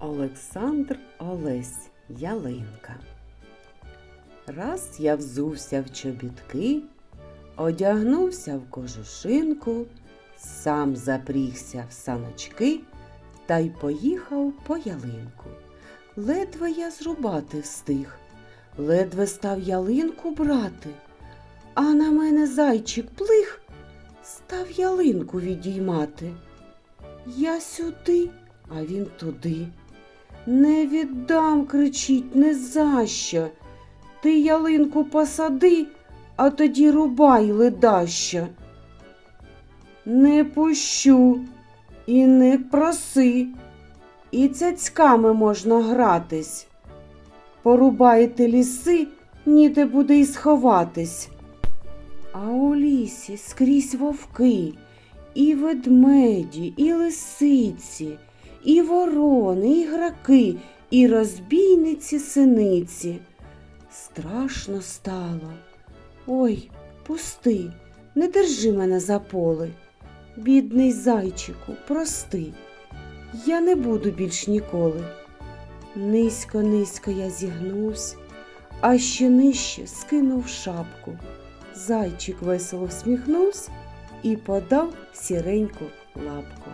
Олександр Олесь Ялинка. Раз я взувся в чобітки, одягнувся в кожушинку, сам запрігся в саночки та й поїхав по ялинку. Ледве я зрубати встиг, ледве став ялинку брати, а на мене зайчик плих став ялинку відіймати. Я сюди, а він туди. Не віддам, кричить, не за що. Ти ялинку посади, а тоді рубай ледащо. Не пущу і не проси, і цяцьками можна гратись. Порубаєте ліси, ніде буде й сховатись. А у лісі скрізь вовки, і ведмеді, і лисиці, і ворони, і граки, і розбійниці синиці. Страшно стало. Ой, пусти, не держи мене за поли. Бідний зайчику, прости, я не буду більш ніколи. Низько, низько я зігнувся, а ще нижче скинув шапку. Зайчик весело всміхнувся і подав сіреньку лапку.